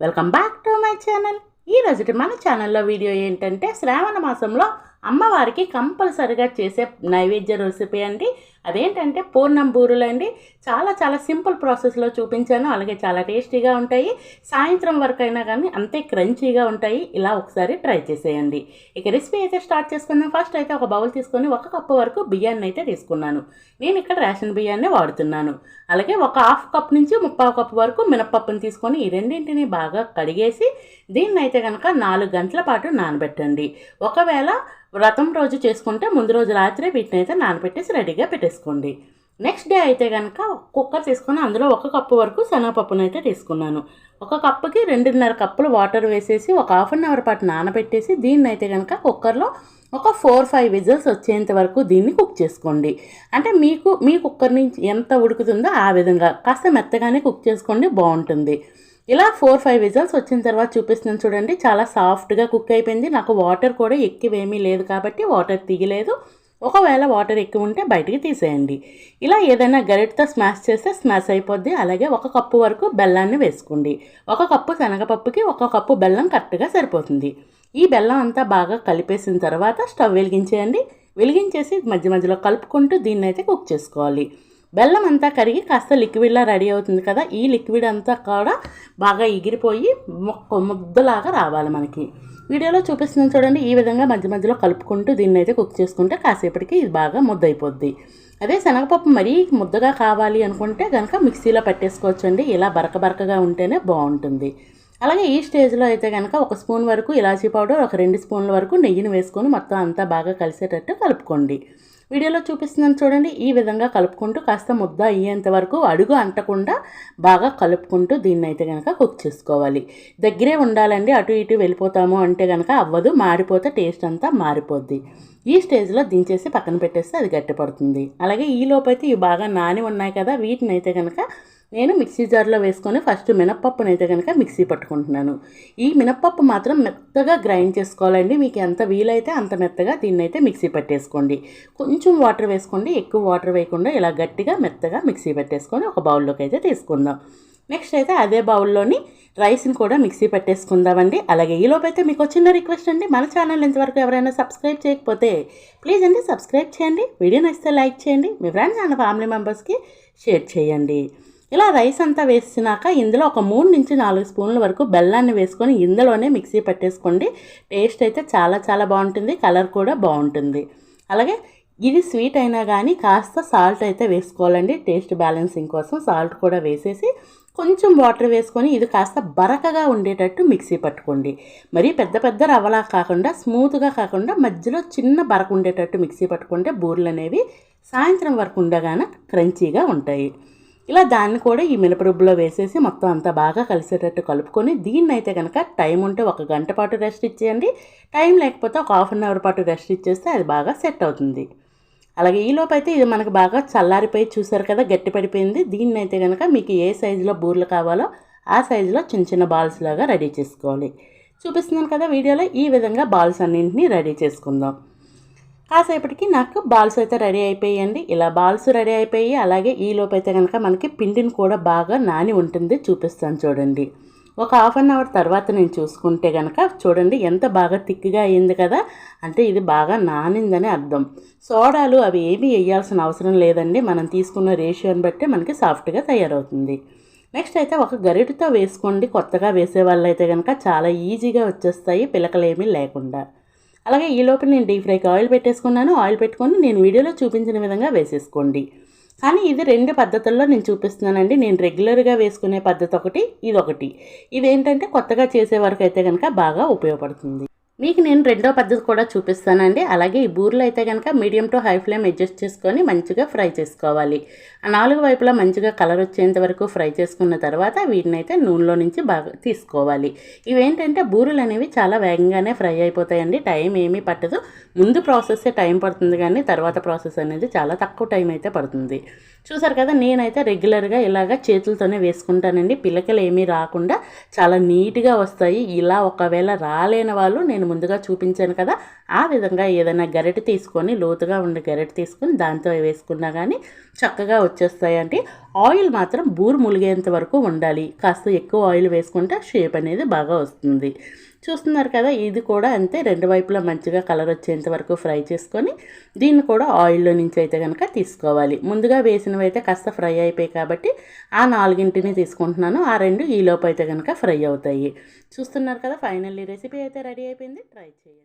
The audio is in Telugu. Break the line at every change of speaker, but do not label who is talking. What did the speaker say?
Welcome back to my channel ఈ రోజుటి మన ఛానల్లో వీడియో ఏంటంటే శ్రావణ మాసంలో అమ్మవారికి కంపల్సరిగా చేసే నైవేద్య రెసిపీ అండి. అదేంటంటే పూర్ణం బూరులు అండి చాలా చాలా సింపుల్ ప్రాసెస్లో చూపించాను. అలాగే చాలా టేస్టీగా ఉంటాయి. సాయంత్రం వరకు అయినా కానీ అంతే క్రంచీగా ఉంటాయి. ఇలా ఒకసారి ట్రై చేసేయండి. ఇక రెసిపీ అయితే స్టార్ట్ చేసుకుందాం. ఫస్ట్ అయితే ఒక బౌల్ తీసుకొని ఒక కప్పు వరకు బియ్యాన్ని అయితే తీసుకున్నాను. నేను ఇక్కడ రేషన్ బియ్యాన్ని వాడుతున్నాను. అలాగే ఒక హాఫ్ కప్ నుంచి ముప్పావు కప్ వరకు మినప్పప్పుని తీసుకొని ఈ రెండింటిని బాగా కడిగేసి దీన్ని అయితే కనుక నాలుగు గంటల పాటు నానబెట్టండి. ఒకవేళ వ్రతం రోజు చేసుకుంటే ముందు రోజు రాత్రి వీటిని అయితే నానబెట్టేసి రెడీగా పెట్టేసుకోండి. నెక్స్ట్ డే అయితే కనుక కుక్కర్ తీసుకొని అందులో ఒక కప్పు వరకు శనగపప్పును అయితే తీసుకున్నాను. ఒక కప్పుకి రెండున్నర కప్పులు వాటర్ వేసేసి ఒక హాఫ్ అన్ అవర్ పాటు నానబెట్టేసి దీన్ని అయితే కనుక కుక్కర్లో ఒక ఫోర్ ఫైవ్ విజిల్స్ వచ్చేంత వరకు దీన్ని కుక్ చేసుకోండి. అంటే మీకు మీ కుక్కర్ నుంచి ఎంత ఉడుకుతుందో ఆ విధంగా కాస్త మెత్తగానే కుక్ చేసుకోండి బాగుంటుంది. ఇలా ఫోర్ ఫైవ్ విజల్స్ వచ్చిన తర్వాత చూపిస్తున్నాను చూడండి. చాలా సాఫ్ట్గా కుక్ అయిపోయింది. నాకు వాటర్ కూడా ఎక్కువేమీ లేదు కాబట్టి వాటర్ తీయలేదు. ఒకవేళ వాటర్ ఎక్కువ ఉంటే బయటికి తీసేయండి. ఇలా ఏదైనా గరిటతో స్మాష్ చేస్తే స్మాష్ అయిపోద్ది. అలాగే ఒక కప్పు వరకు బెల్లాన్ని వేసుకోండి. ఒక కప్పు శనగపప్పుకి ఒక కప్పు బెల్లం కరెక్ట్గా సరిపోతుంది. ఈ బెల్లం అంతా బాగా కలిపేసిన తర్వాత స్టవ్ వెలిగించేయండి. వెలిగించేసి మధ్య మధ్యలో కలుపుకుంటూ దీన్ని అయితే కుక్ చేసుకోవాలి. బెల్లం అంతా కరిగి కాస్త లిక్విడ్లా రెడీ అవుతుంది కదా ఈ లిక్విడ్ అంతా కూడా బాగా ఎగిరిపోయి మొక్క ముద్దలాగా రావాలి మనకి. వీడియోలో చూపిస్తున్నాను చూడండి ఈ విధంగా మధ్య మధ్యలో కలుపుకుంటూ దీన్ని అయితే కుక్ చేసుకుంటే కాసేపటికి ఇది బాగా ముద్ద అయిపోద్ది అదే శనగపప్పు మరీ ముద్దగా కావాలి అనుకుంటే కనుక మిక్సీలో పెట్టేసుకోవచ్చండి ఇలా బరక బరకగా ఉంటేనే బాగుంటుంది. అలాగే ఈ స్టేజ్లో అయితే కనుక ఒక స్పూన్ వరకు ఇలాచీ పౌడర్ ఒక రెండు స్పూన్ల వరకు నెయ్యిని వేసుకొని మొత్తం అంతా బాగా కలిసేటట్టు కలుపుకోండి. వీడియోలో చూపిస్తున్నాను చూడండి ఈ విధంగా కలుపుకుంటూ కాస్త ముద్ద అయ్యేంత వరకు అడుగు అంటకుండా బాగా కలుపుకుంటూ దీన్ని అయితే కనుక కుక్ చేసుకోవాలి. దగ్గరే ఉండాలండి అటు ఇటు వెళ్ళిపోతాము అంటే కనుక అవ్వదు మారిపోతే టేస్ట్ అంతా మారిపోద్ది. ఈ స్టేజ్లో దించేసి పక్కన పెట్టేస్తే అది గట్టిపడుతుంది. అలాగే ఈ లోపైతే ఇవి బాగా నాని ఉన్నాయి కదా వీటిని అయితే కనుక నేను మిక్సీ జార్లో వేసుకొని ఫస్ట్ మినప్పప్పును అయితే కనుక మిక్సీ పట్టుకుంటున్నాను. ఈ మినప్పప్పు మాత్రం మెత్తగా గ్రైండ్ చేసుకోవాలండి. మీకు ఎంత వీలైతే అంత మెత్తగా దీన్ని అయితే మిక్సీ పెట్టేసుకోండి. కొంచెం వాటర్ వేసుకోండి. ఎక్కువ వాటర్ వేయకుండా ఇలా గట్టిగా మెత్తగా మిక్సీ పెట్టేసుకొని ఒక బౌల్లోకి అయితే తీసుకుందాం. నెక్స్ట్ అయితే అదే బౌల్లోని రైస్ని కూడా మిక్సీ పెట్టేసుకుందామండి. అలాగే ఈలోపు అయితే మీకు చిన్న రిక్వెస్ట్ అండి. మన ఛానల్ ఇంతవరకు ఎవరైనా సబ్స్క్రైబ్ చేయకపోతే ప్లీజ్ అండి సబ్స్క్రైబ్ చేయండి. వీడియో నచ్చితే లైక్ చేయండి. మీ ఫ్రెండ్స్ అండ్ ఫ్యామిలీ మెంబర్స్కి షేర్ చేయండి. ఇలా రైస్ అంతా వేసినాక ఇందులో ఒక మూడు నుంచి నాలుగు స్పూన్ల వరకు బెల్లాన్ని వేసుకొని ఇందులోనే మిక్సీ పెట్టేసుకోండి. టేస్ట్ అయితే చాలా చాలా బాగుంటుంది. కలర్ కూడా బాగుంటుంది. అలాగే ఇది స్వీట్ అయినా కానీ కాస్త సాల్ట్ అయితే వేసుకోవాలండి. టేస్ట్ బ్యాలెన్సింగ్ కోసం సాల్ట్ కూడా వేసేసి కొంచెం వాటర్ వేసుకొని ఇది కాస్త బరకగా ఉండేటట్టు మిక్సీ పట్టుకోండి. మరి పెద్ద పెద్ద రవ్వలా కాకుండా స్మూత్గా కాకుండా మధ్యలో చిన్న బరక ఉండేటట్టు మిక్సీ పట్టుకుంటే బూర్లు అనేవి సాయంత్రం వరకు ఉండగానే క్రంచీగా ఉంటాయి. ఇలా దాన్ని కూడా ఈ మినపరుబ్బులో వేసేసి మొత్తం అంతా బాగా కలిసేటట్టు కలుపుకొని దీన్ని అయితే కనుక టైం ఉంటే ఒక గంట పాటు రెస్ట్ ఇచ్చేయండి. టైం లేకపోతే ఒక హాఫ్ అన్ అవర్ పాటు రెస్ట్ ఇచ్చేస్తే అది బాగా సెట్ అవుతుంది. అలాగే ఈలోపు అయితే ఇది మనకు బాగా చల్లారిపోయి చూసారు కదా గట్టి పడిపోయింది. దీన్ని అయితే కనుక మీకు ఏ సైజులో బూర్లు కావాలో ఆ సైజులో చిన్న చిన్న బాల్స్ లాగా రెడీ చేసుకోవాలి. చూపిస్తున్నాను కదా వీడియోలో ఈ విధంగా బాల్స్ అన్నింటినీ రెడీ చేసుకుందాం. కాసేపటికి నాకు బాల్స్ అయితే రెడీ అయిపోయాయండి ఇలా బాల్స్ రెడీ అయిపోయి అలాగే ఈ లోపైతే అయితే కనుక మనకి పిండిని కూడా బాగా నాని ఉంటుంది. చూపిస్తాను చూడండి. ఒక హాఫ్ అన్ అవర్ తర్వాత నేను చూసుకుంటే కనుక చూడండి ఎంత బాగా థిక్గా అయ్యింది కదా. అంటే ఇది బాగా నానిందని అర్థం. సోడాలు అవి ఏమీ వేయాల్సిన అవసరం లేదండి. మనం తీసుకున్న రేషియోని బట్టి మనకి సాఫ్ట్గా తయారవుతుంది. నెక్స్ట్ అయితే ఒక గరిటతో వేసుకోండి. కొత్తగా వేసే వాళ్ళు అయితే కనుక చాలా ఈజీగా వచ్చేస్తాయి. పిలకలేమీ లేకుండా. అలాగే ఈ లోపల నేను డీప్ ఫ్రైకి ఆయిల్ పెట్టేసుకున్నాను. ఆయిల్ పెట్టుకొని నేను వీడియోలో చూపించిన విధంగా వేసేసుకోండి. కానీ ఇది రెండు పద్ధతుల్లో నేను చూపిస్తున్నానండి. నేను రెగ్యులర్గా వేసుకునే పద్ధతి ఒకటి ఇది ఒకటి ఇదేంటంటే కొత్తగా చేసే వరకు అయితే కనుక బాగా ఉపయోగపడుతుంది. మీకు నేను రెండో పద్ధతి కూడా చూపిస్తానండి. అలాగే ఈ బూరెలు అయితే కనుక medium to high flame adjust చేసుకొని మంచిగా ఫ్రై చేసుకోవాలి. ఆ నాలుగు వైపులా మంచిగా కలర్ వచ్చేంత వరకు ఫ్రై చేసుకున్న తర్వాత వీటిని అయితే నూనెలో నుంచి బాగా తీసుకోవాలి. ఇవేంటంటే బూరెలు అనేవి చాలా వేగంగానే ఫ్రై అయిపోతాయండి. టైం ఏమీ పట్టదు. ముందు ప్రాసెస్ టైం పడుతుంది కానీ తర్వాత ప్రాసెస్ అనేది చాలా తక్కువ టైం అయితే పడుతుంది. చూసారు కదా నేనైతే రెగ్యులర్గా ఇలాగ చేతులతోనే వేసుకుంటానండి. పిల్లకలు ఏమీ రాకుండా చాలా నీట్గా వస్తాయి. ఇలా ఒకవేళ రాలేని వాళ్ళు నేను నేను ముందుగా చూపించాను కదా ఆ విధంగా ఏదైనా గరిటె తీసుకొని లోతుగా ఉండే గరిటె తీసుకొని దాంతో వేసుకున్నా కానీ చక్కగా వచ్చేస్తాయండి ఆయిల్ మాత్రం బూరు ములిగేంత వరకు ఉండాలి. కాస్త ఎక్కువ ఆయిల్ వేసుకుంటే షేప్ అనేది బాగా వస్తుంది. చూస్తున్నారు కదా ఇది కూడా అంతే. రెండు వైపులా మంచిగా కలర్ వచ్చేంత వరకు ఫ్రై చేసుకొని దీన్ని కూడా ఆయిల్లో నుంచి అయితే కనుక తీసుకోవాలి. ముందుగా వేసినవి అయితే కాస్త ఫ్రై అయిపోయాయి కాబట్టి ఆ నాలుగింటిని తీసుకుంటున్నాను. ఆ రెండు ఈలోపు అయితే కనుక ఫ్రై అవుతాయి. చూస్తున్నారు కదా ఫైనల్లీ రెసిపీ అయితే రెడీ అయిపోయింది. ట్రై చేయండి.